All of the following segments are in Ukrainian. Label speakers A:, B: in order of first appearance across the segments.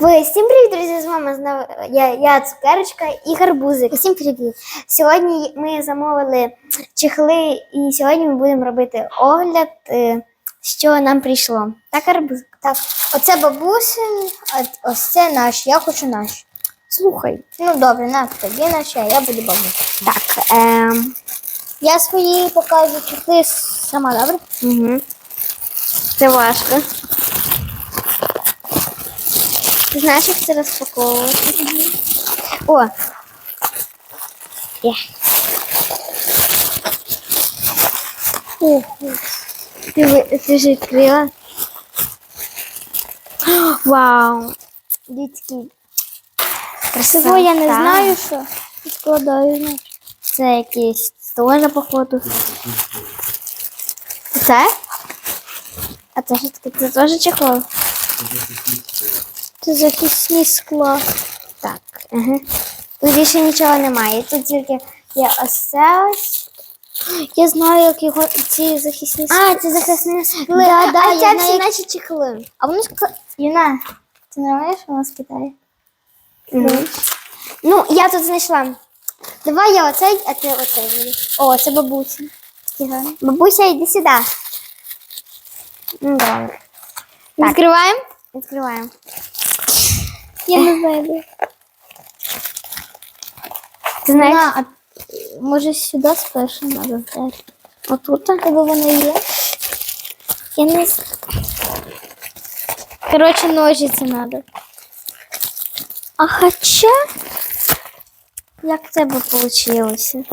A: Ви всім привіт, друзі! З вами знову я, я цукерочка і гарбузик. Всім привіт! Сьогодні ми замовили чехли, і сьогодні ми будемо робити огляд, е, що нам прийшло. Так, гарбузик? Так, оце бабусин, а ось це наш. Я хочу наш. Слухай. Ну добре, на тобі наш, а я буду бабусин. Так. Ем... Я свої покажу чехли сама, добре? Угу. Це важко. Знаєш, як це розпаковувати? О! Є. Ого. Ти, ти відкрила? Вау! Дітки.
B: Всього я не знаю, що складаю. ну.
A: Це якийсь теж, походу. Це? А це що таке? Це теж чехол?
B: Це захисні скла.
A: Так. Ага. Тут більше нічого немає. Тут тільки є ось це ось.
B: Я знаю, як його ці захисні скла.
A: А, це захисні скли.
B: Да, да,
A: а
B: я
A: це всі
B: як-
A: наші чехли.
B: А воно скла... Юна, ти не знаєш, воно з Китаю?
A: Мгм. Ну, я тут знайшла. Давай я оцей, а ти оцей.
B: О, це бабусі. Такі.
A: Бабуся, йди сюди. Ну, добре.
B: Відкриваємо?
A: Відкриваємо.
B: Я не знаю, де.
A: Ти знаєш?
B: На, а може сюди спершу треба взяти?
A: Отут.
B: Тебе воно є? Я не знаю. Коротше, ножиці треба. А хоча...
A: Як в тебе вийшло?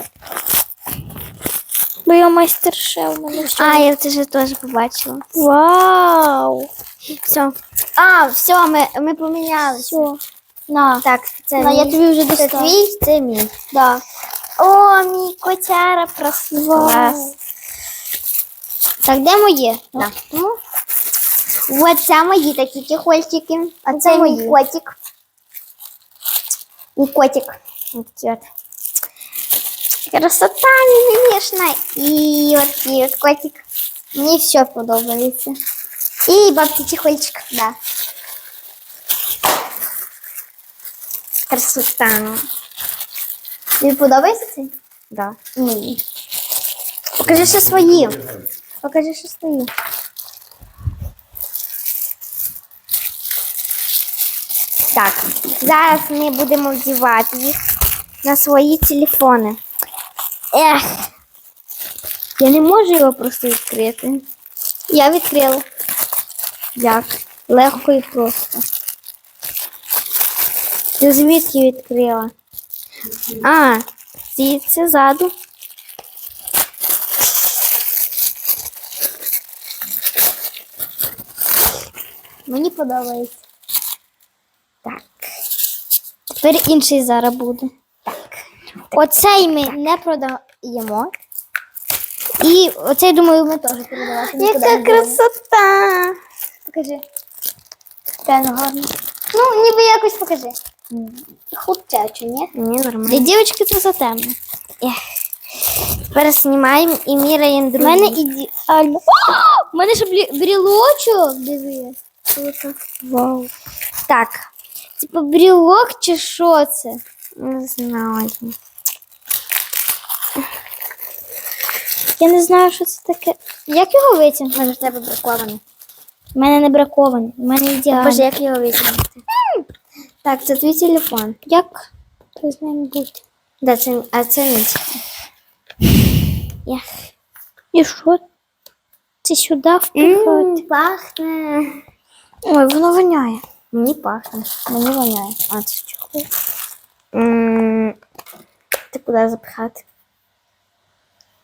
B: Бо я майстер-шеф.
A: А, я це вже теж побачила.
B: Вау!
A: Все. А, все, ми, ми помінялися.
B: Все. На.
A: Так, це
B: На,
A: мій.
B: я тобі вже
A: Це твій, це мій.
B: Да.
A: О, мій котяра Клас.
B: Так, де моє?
A: Так. Ну, от це мої такі чехольчики. А це, мій
B: мої.
A: котик. Мій котик. От такі от. Красота мимимішна. І от такий от котик. Мені все подобається. І бабці чехольчик, да. Красота. Тобі подобається цей? Да. Ні. Покажи ще свої. Покажи ще свої. Так, зараз ми будемо вдівати їх на свої телефони. Ех, я не можу його просто відкрити.
B: Я відкрила.
A: Як?
B: Легко і просто.
A: Ти звідки відкрила? А, звідси ззаду.
B: Мені подобається.
A: Так.
B: Тепер інший зараз буде. Оцей ми не продаємо. І оцей, думаю, ми теж продавати.
A: Яка красота!
B: Покажи. Реально гарно.
A: Ну, ніби якось покажи.
B: Хлопчаче, ні?
A: Ні,
B: Для
A: нормально.
B: дівчинки це затемно.
A: Тепер знімаємо і міряємо
B: У мене ідеально. О! У мене ще брі- брілочок, диви. Круто.
A: Вау. Так,
B: Типа брілок чи що це?
A: не знаю.
B: Я не знаю, що це таке. Як його витягнути?
A: Може, в тебе бракований.
B: У мене не бракований, у мене ідеально.
A: Боже, як його витягнути? Так, це твій телефон.
B: Як це з ним бути?
A: Да, це, а це мій. Я.
B: І що? Це сюди впихати?
A: Пахне.
B: Ой, воно воняє.
A: Мені пахне.
B: Мені воняє.
A: А, це чого? Ти куди запихати?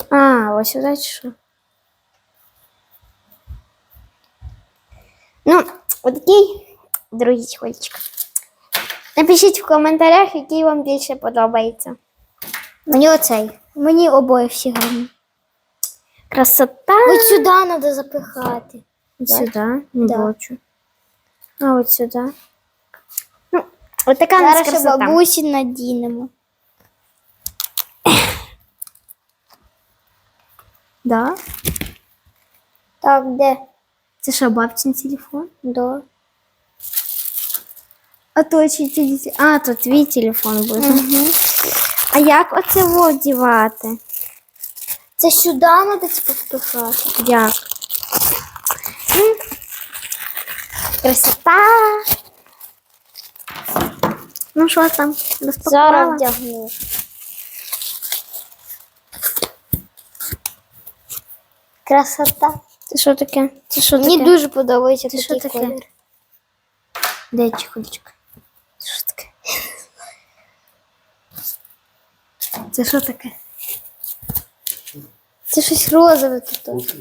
A: А, ось сюди чи що? Ну, отакий другий чехольчик. Напишіть в коментарях, який вам більше подобається.
B: Мені оцей. Мені обоє всі гарні.
A: Красота.
B: Ось сюди треба запихати.
A: От сюди. Не
B: Да.
A: бачу. А от сюди. Ну, от така у нас
B: Зараз ще
A: красота.
B: бабусі надінемо.
A: Да?
B: Так, де?
A: Це що, бабцин телефон?
B: Да.
A: А то чи А, то твій телефон буде.
B: Угу.
A: А як оце вот дівати?
B: Це сюди треба типу впихати.
A: Як?
B: Красота.
A: Ну що там? Розпакувала?
B: Зараз вдягну. Красота.
A: Це що таке? Це що
B: Мені дуже подобається
A: Це
B: такий
A: що таке?
B: колір.
A: Де чехольчик? Це що таке? Це що таке?
B: Це щось розове тут.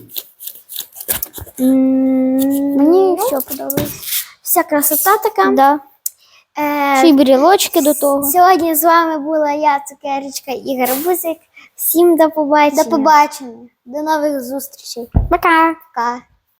B: Мені все подобається. Вся красота така.
A: Да.
B: Е,
A: Ще й брілочки до того.
B: Сьогодні з вами була я, Цукерочка і Гарбузик. Всім до побачення. До побачення. До нових зустрічей.
A: Пока.
B: Пока.